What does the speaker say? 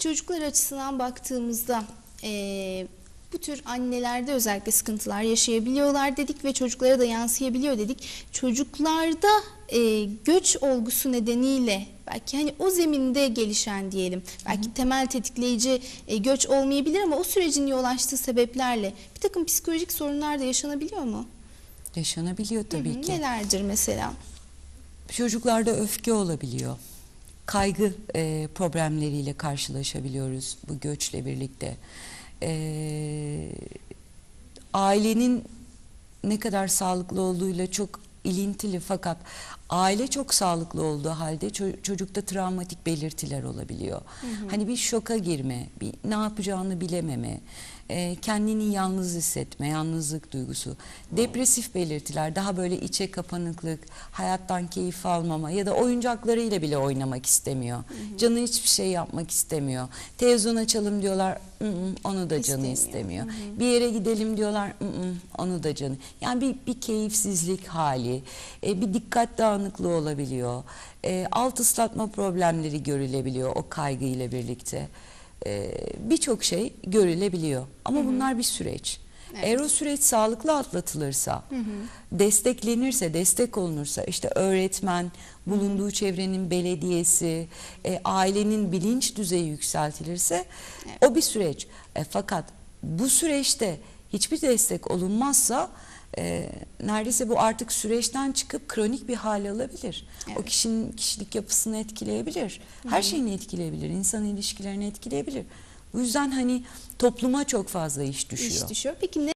Çocuklar açısından baktığımızda eee, bu tür annelerde özellikle sıkıntılar yaşayabiliyorlar dedik ve çocuklara da yansıyabiliyor dedik. Çocuklarda eee, göç olgusu nedeniyle belki hani o zeminde gelişen diyelim belki temel tetikleyici e, göç olmayabilir ama o sürecin yol açtığı sebeplerle bir takım psikolojik sorunlar da yaşanabiliyor mu? Yaşanabiliyor tabii Hı hı, ki. Nelerdir mesela? Çocuklarda öfke olabiliyor. Kaygı e, problemleriyle karşılaşabiliyoruz bu göçle birlikte. E, ailenin ne kadar sağlıklı olduğuyla çok ilintili fakat aile çok sağlıklı olduğu halde ço- çocukta travmatik belirtiler olabiliyor. Hani bir şoka girme, bir ne yapacağını bilememe, e, kendini yalnız hissetme, yalnızlık duygusu, depresif belirtiler, daha böyle içe kapanıklık, hayattan keyif almama ya da oyuncaklarıyla bile oynamak istemiyor. Canı hiçbir şey yapmak istemiyor. Televizyon açalım diyorlar, "Mm, mm," onu da canı İstemiyor. istemiyor. Bir yere gidelim diyorlar, "Mm, mm," onu da canı. Yani bir, bir keyifsizlik hali, e, bir dikkat dağınıklığı olabiliyor. E, alt ıslatma problemleri görülebiliyor o kaygıyla birlikte. E, Birçok şey görülebiliyor. Ama bunlar bir süreç. Eğer o süreç sağlıklı atlatılırsa, desteklenirse, destek olunursa, işte öğretmen, bulunduğu çevrenin belediyesi, e, ailenin bilinç düzeyi yükseltilirse o bir süreç. E, fakat bu süreçte hiçbir destek olunmazsa e, neredeyse bu artık süreçten çıkıp kronik bir hal alabilir. O Evet. kişinin kişilik yapısını etkileyebilir. Her şeyini etkileyebilir. insan ilişkilerini etkileyebilir. Bu yüzden hani topluma çok fazla iş düşüyor. İş düşüyor. Peki ne